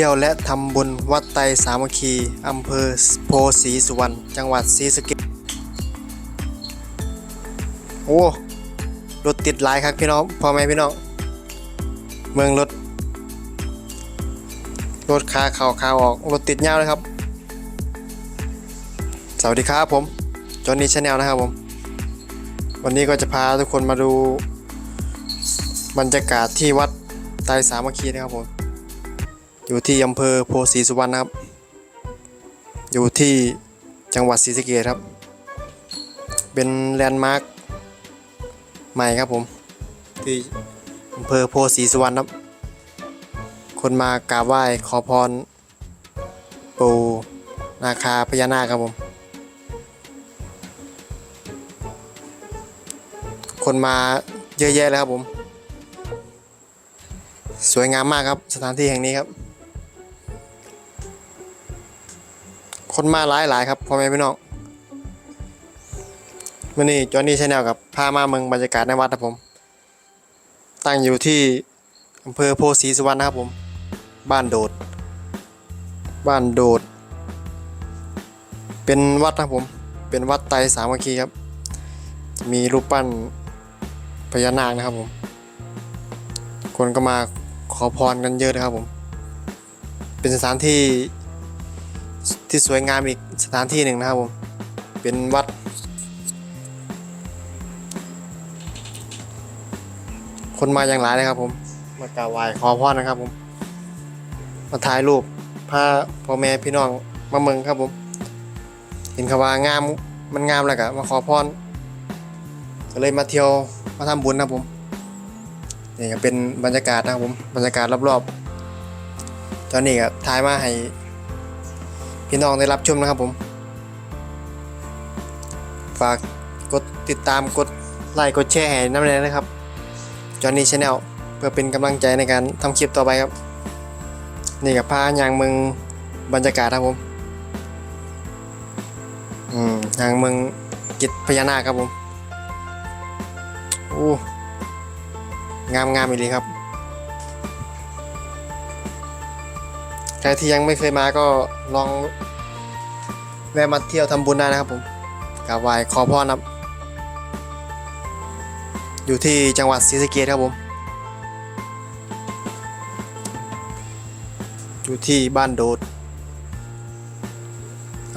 ที่ยวและทำบุญวัดไตรสามัคคีอำเภอโพธิ์ศรีสุวรรณจังหวัดศรีสะเกษโอ้รถติดหลายครับพี่น้องพ่อแม่พี่น้องเมืองรถรถขาเข่าขาออกรถติดยาวเลยครับ สวัสดีครับผมจอห์นนี่ชาแนลนะครับผม วันนี้ก็จะพาทุกคนมาดูบรรยากาศที่วัดไตรสามัคคีนะครับผม อยู่ที่อำเภอโพธิ์ศรีสุวรรณครับ อยู่ที่จังหวัดศรีสะเกษครับ เป็นแลนด์มาร์คใหม่ครับผม ที่อำเภอโพธิ์ศรีสุวรรณครับ คนมากราบไหว้ขอพร ปู่นาคาพญานาคครับผม คนมาเยอะแยะเลยครับผม สวยงามมากครับสถานที่แห่งนี้ครับ คนมาหลายหลายๆครับพ่อแม่พี่น้องวันนี้จอห์นนี่ชาแนลกับพามาเมืองบรรยากาศในวัดครับผม ตั้งอยู่ที่อำเภอโพธิ์ศรีสุวรรณนะครับผม บ้านโดด บ้านโดด เป็นวัดนะครับผม เป็นวัดไตสามัคคีครับ มีรูปปั้นพญานาคนะครับผม คนก็มาขอพรกันเยอะนะครับผม เป็นสถานที่ ที่สวยงามอีกสถานที่หนึ่งนะครับผม เป็นวัด คนมาอย่างหลายเลยครับผม มากราบไหว้ขอพรนะครับผม มาถ่ายรูปพาพ่อแม่พี่น้องมาเมืองครับผม เห็นเขาว่างามมันงามแล้วก็มาขอพรก็เลยมาเที่ยวมาทำบุญนะครับผมนี่ก็เป็นบรรยากาศนะครับผมบรรยากาศรอบๆ ตอนนี้ก็ถ่ายมาให้ พี่น้องได้รับชมนะครับผม ฝากกดติดตามกดไลค์กดแชร์ให้น้ำแดงนะครับจอห์นนี่ชาแนลเพื่อเป็นกำลังใจในการทำคลิปต่อไปครับ นี่กับพายางเมืองบรรยากาศครับผมอืมยางเมืองกิจพญานาคครับผมโอ้งามงามอีกเลยครับ ใครที่ยังไม่เคยมาก็ลองแวะมาเที่ยวทำบุญได้นะครับผมกราบไหว้ขอพรครับอยู่ที่จังหวัดศรีสะเกษครับผม อยู่ที่บ้านโดด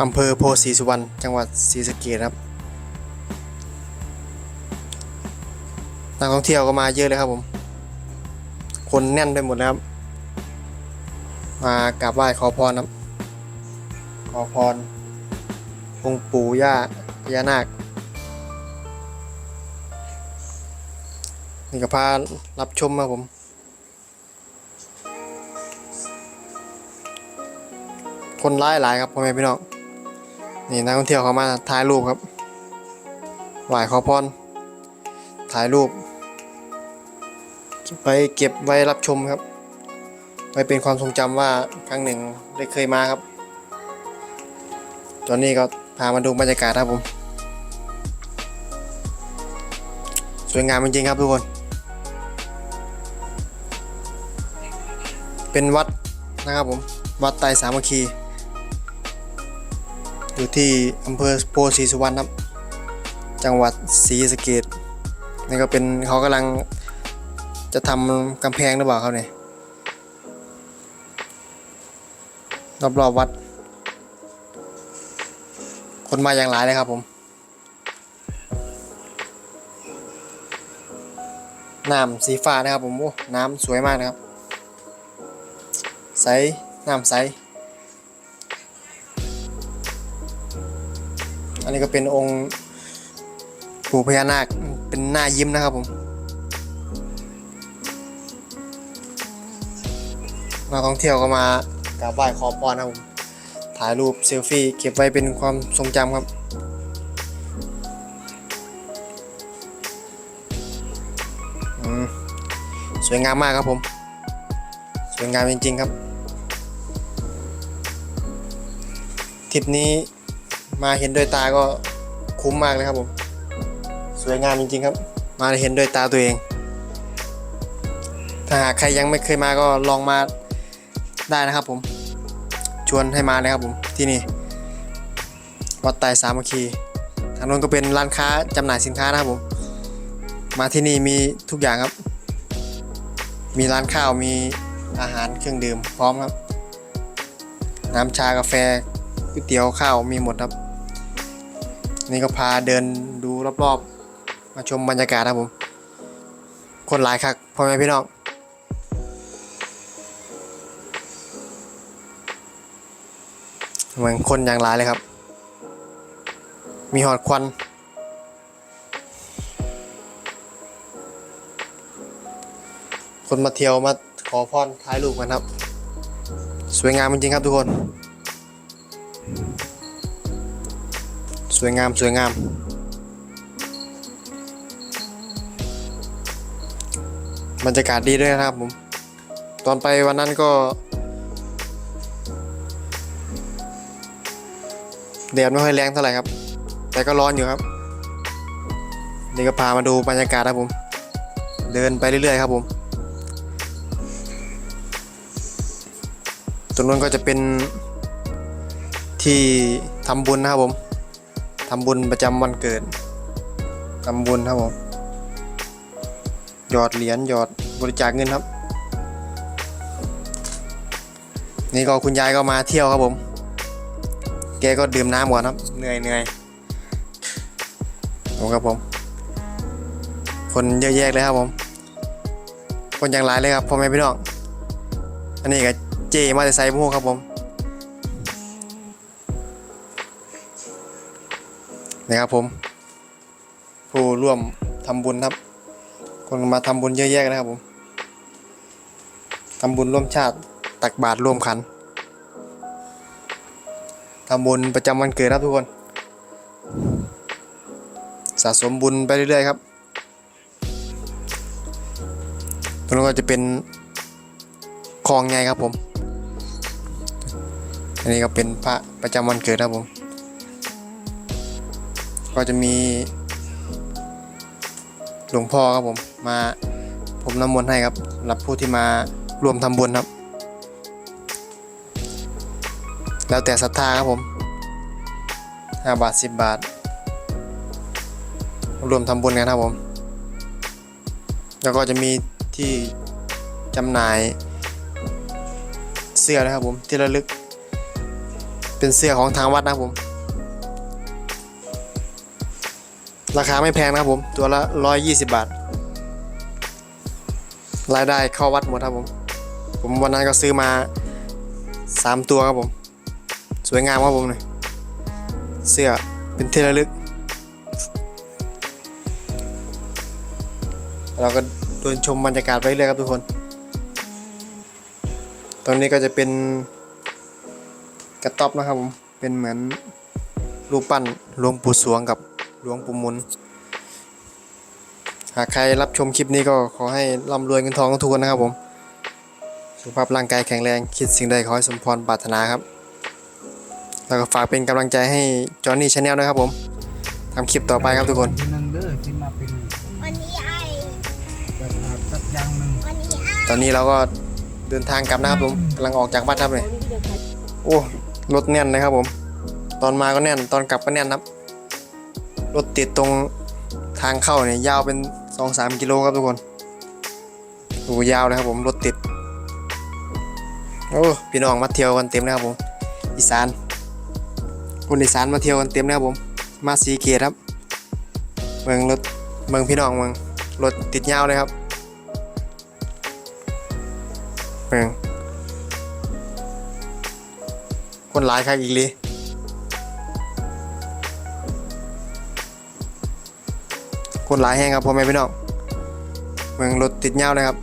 อำเภอโพธิ์ศรีสุวรรณจังหวัดศรีสะเกษครับนักท่องเที่ยวก็มาเยอะเลยครับผม คนแน่นไปหมดเลยครับ มากราบไหว้ขอพรครับขอพรองค์ปู่ย่าพญานาค นี่ก็พารับชมครับผมคนร้ายหลายครับพ่อแม่พี่น้องนี่นักท่องเที่ยวเขามาถ่ายรูปครับไหว้ขอพรถ่ายรูป ไปเก็บไว้รับชมครับ ไว้เป็นความทรงจำว่าครั้งหนึ่งได้เคยมาครับ ตอนนี้ก็พามาดูบรรยากาศครับผม สวยงามจริงๆครับทุกคน เป็นวัดนะครับผม วัดไตสามัคคี อยู่ที่อำเภอโพธิ์ศรีสุวรรณครับ จังหวัดศรีสะเกษนี่ก็เป็นเขากำลังจะทำกำแพงหรือเปล่าครับเนี่ย รอบๆวัด คนมาอย่างหลายเลยครับผมน้ำสีฟ้านะครับผมโอ้น้ำสวยมากนะครับ ใสน้ำใส อันนี้ก็เป็นองค์ปู่พญานาคเป็นหน้ายิ้มนะครับผมนักท่องเที่ยวก็มา กราบไหว้ขอพรนะครับผมถ่ายรูปเซลฟี่เก็บไว้เป็นความทรงจำครับสวยงามมากครับผม สวยงามจริงๆครับทริปนี้มาเห็นด้วยตาก็คุ้มมากเลยครับผม สวยงามจริงๆครับ มาเห็นด้วยตาตัวเอง ถ้าหากใครยังไม่เคยมาก็ลองมา ได้นะครับผม ชวนให้มาเลยครับผมที่นี่ วัดไตรสามัคคีทางนู้นก็เป็นร้านค้าจำหน่ายสินค้านะครับผม มาที่นี่มีทุกอย่างครับ มีร้านข้าวมีอาหารเครื่องดื่มพร้อมครับ น้ำชากาแฟก๋วยเตี๋ยวข้าวมีหมดครับ นี่ก็พาเดินดูรอบๆ มาชมบรรยากาศครับผม คนหลายคักพ่อแม่พี่น้อง เหมือนคนอย่างหลายเลยครับ มีหอดควัน คนมาเที่ยวมาขอพรถ่ายรูปกันครับ สวยงามจริงๆครับทุกคน สวยงามสวยงามบรรยากาศดีด้วยนะครับผม ตอนไปวันนั้นก็ แดดไม่ค่อยแรงเท่าไหร่ครับ แต่ก็ร้อนอยู่ครับนี่ก็พามาดูบรรยากาศครับผม เดินไปเรื่อยๆครับผมตรงนู้นก็จะเป็นที่ทำบุญนะครับผมทำบุญประจำวันเกิดทำบุญครับผม หยอดเหรียญหยอดบริจาคเงินครับ นี่ก็คุณยายก็มาเที่ยวครับผม แกก็ดื่มน้ำก่อนครับ เหนื่อยเหนื่อยผมครับผม คนเยอะแยะเลยครับผม คนอย่างหลายเลยครับพ่อแม่พี่น้อง อันนี้ก็เจมาแต่ไซมูครับผมนี่ครับผม ผู้ร่วมทำบุญครับ คนมาทำบุญเยอะแยะนะครับผมทำบุญร่วมชาติตักบาตรร่วมขัน ทำบุญประจำวันเกิดครับทุกคน สะสมบุญไปเรื่อยๆครับตรงนั้นก็จะเป็นคลองไงครับผม อันนี้ก็เป็นพระประจำวันเกิดครับผม ก็จะมีหลวงพ่อครับผมมาผมน้ำมนต์ให้ครับสำหรับผู้ที่มารวมทำบุญครับ แล้วแต่ศรัทธาครับผม5บาท 10 บาท รวมทำบุญกันครับผม แล้วก็จะมีที่จำหน่ายเสื้อนะครับผม ที่ระลึก เป็นเสื้อของทางวัดนะครับผม ราคาไม่แพงนะครับผม ตัวละ 120 บาท รายได้เข้าวัดหมดครับผม ผมวันนั้นก็ซื้อมา 3 ตัวครับผม สวยงามครับผมเลยเสื้อเป็นเทระลึก เราก็เดินชมบรรยากาศไปเรื่อยครับทุกคน ตรงนี้ก็จะเป็นกระต๊อบนะครับผมเป็นเหมือนรูปปั้นหลวงปู่สวงกับหลวงปู่มุนหากใครรับชมคลิปนี้ก็ขอให้ร่ำรวยเงินทองกันทุกคนนะครับผม สุขภาพร่างกายแข็งแรง คิดสิ่งใดขอให้สมพรปรารถนาครับ แล้วก็ฝากเป็นกำลังใจให้จอห์นนี่ชาแนลนะครับผมทำคลิปต่อไปครับทุกคนทีหนึงเด้อที่มาเป็นวันนี้ไอแบบอาบสักอย่างหนึ่งวันนี้ไอตอนนี้เราก็เดินทางกลับนะครับผมกำลังออกจากบ้านครับเลยโอ้รถแน่นเลยครับผม ตอนมาก็แน่น ตอนกลับก็แน่นครับรถติดตรงทางเข้าเนี่ยยาวเป็น 2-3 กิโลครับทุกคนโอ้ยาวเลยครับผมรถติดโอ้พี่น้องมาเที่ยวกันเต็มเลยครับผมอีสาน คนอีสานมาเที่ยวกันเต็มเลยครับผม มาสีเกตครับ เมืองรถเมืองพี่น้องเมืองรถติดยาวเลยครับเมืองคนหลายครับอีกเลยคนหลายแห้งครับพ่อแม่พี่น้องเมืองรถติดยาวเลยครับ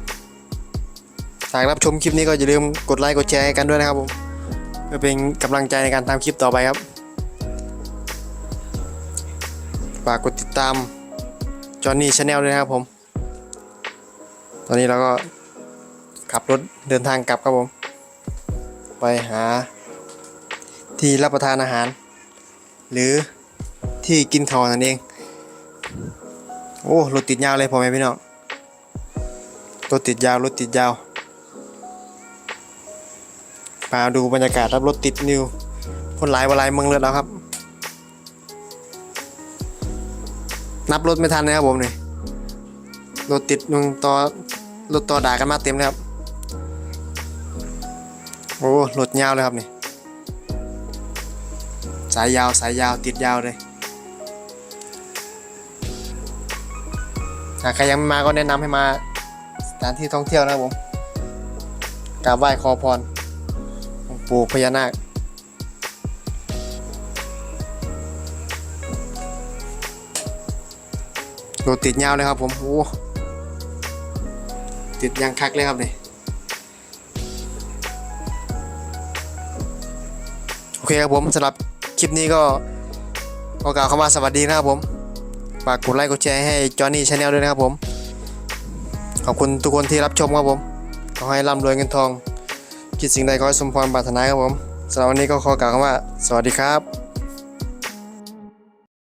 หากรับชมคลิปนี้ก็อย่าลืมกดไลค์กดแชร์กันด้วยนะครับผมเพื่อเป็นกำลังใจในการทำคลิปต่อไปครับ ฝากกดติดตามจอห์นนี่ชาแนลด้วยนะครับผม ตอนนี้เราก็ขับรถเดินทางกลับครับผม ไปหาที่รับประทานอาหาร หรือที่กินข้าวนั่นเอง โอ้รถติดยาวเลยพ่อแม่พี่น้องรถติดยาวรถติดยาวาดูบรรยากาศรับรถติดนิวคนหลายวลายเมืองเลยแล้วครับ นับรถไม่ทันนะครับผมนี่รถติดนึงต่อรถต่อด่ากันมาเต็มเลยครับ โอ้รถยาวเลยครับนี่สายยาวสายยาวติดยาวเลยหากใครยังไม่มาก็แนะนำให้มาสถานที่ท่องเที่ยวนะครับผมกราบไหว้ขอพรปู่พญานาค รถติดยาวเลยครับผมโอ้ติดยางคักเลยครับนี่โอเคครับผมสำหรับคลิปนี้ก็ขอกล่าวคำว่าสวัสดีนะครับผมฝากกดไลค์กดแชร์ให้จอห์นนี่ชาแนลด้วยนะครับผม ขอบคุณทุกคนที่รับชมครับผมขอให้ร่ำรวยเงินทอง คิดสิ่งใดขอให้สมพรปรารถนาครับผมสำหรับวันนี้ก็ขอกล่าวคำว่า สวัสดีครับ